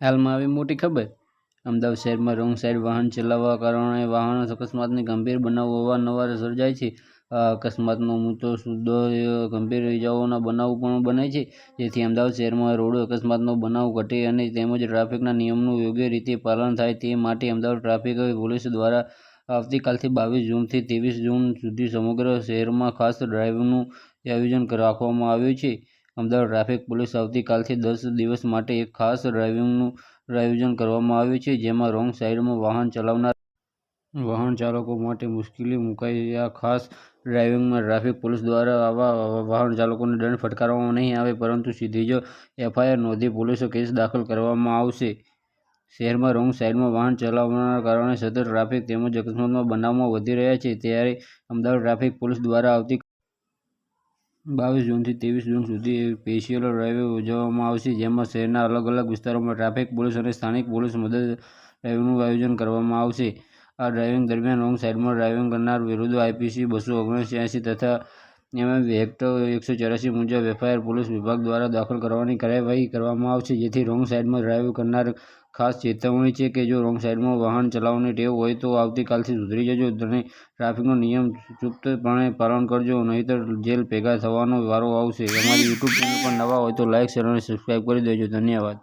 હાલમાં આવી મોટી ખબર? અમદાવાદ શહેરમાં રોંગ સાઈડ વાહન ચલાવવા કારણે વાહન અકસ્માતની ગંભીર બનાવો અવારનવાર સર્જાય છે. આ અકસ્માતનો મુદ્દો શુદ્ધ ગંભીર ઇજાઓના બનાવ પણ બને છે. જેથી અમદાવાદ શહેરમાં રોડ અકસ્માતનો બનાવ ઘટે અને તેમજ ટ્રાફિકના નિયમનું યોગ્ય રીતે પાલન થાય તે માટે અમદાવાદ ટ્રાફિક પોલીસ દ્વારા આવતીકાલથી બાવીસ જૂનથી ત્રેવીસ જૂન સુધી સમગ્ર શહેરમાં ખાસ ડ્રાઇવનું આયોજન રાખવામાં આવ્યું છે. અમદાવાદ ટ્રાફિક પોલીસ આવતીકાલથી દસ દિવસ માટે એક ખાસ ડ્રાઇવિંગનું આયોજન કરવામાં આવ્યું છે, જેમાં રોંગ સાઈડમાં વાહન ચલાવનાર વાહન ચાલકો માટે મુશ્કેલી મુકાઈ આ ખાસ ડ્રાઇવિંગમાં ટ્રાફિક પોલીસ દ્વારા આવા વાહન ચાલકોને દંડ ફટકારવામાં નહીં આવે, પરંતુ સીધી જ એફઆઈઆર નોંધી પોલીસો કેસ દાખલ કરવામાં આવશે. શહેરમાં રોંગ સાઈડમાં વાહન ચલાવવાના કારણે સતત ટ્રાફિક તેમજ અકસ્માતમાં બનાવો વધી રહ્યા છે. ત્યારે અમદાવાદ ટ્રાફિક પોલીસ દ્વારા આવતી બાવીસ જૂનથી ત્રેવીસ જૂન સુધી સ્પેશિયલ ડ્રાઇવ યોજવામાં આવશે, જેમાં શહેરના અલગ અલગ વિસ્તારોમાં ટ્રાફિક, પોલીસ અને સ્થાનિક પોલીસ મદદ ડ્રાઈવનું આયોજન કરવામાં આવશે. આ ડ્રાઇવિંગ દરમિયાન રોંગ સાઈડમાં ડ્રાઇવિંગ કરનાર વિરુદ્ધ આઈપીસી બસો ઓગણસ્યાસી તથા એમએમ એક્ટ એકસો ચોરાસી મુજબ એફઆઈઆર પોલીસ વિભાગ દ્વારા દાખલ કરવાની કાર્યવાહી કરવામાં આવશે, જેથી રોંગ સાઈડમાં ડ્રાઈવ કરનાર ખાસ ચેતવણી છે કે જો રોંગ સાઈડમાં વાહન ચલાવવાની ટેવ હોય તો આવતીકાલથી સુધરી જજો અને ટ્રાફિકનો નિયમ ચુસ્તપણે પાલન કરજો, નહીંતર જેલ ભેગા થવાનો વારો આવશે. અમારી યુટ્યુબ ચેનલ પર નવા હોય તો લાઇક શેર અને સબસ્ક્રાઈબ કરી દેજો. ધન્યવાદ.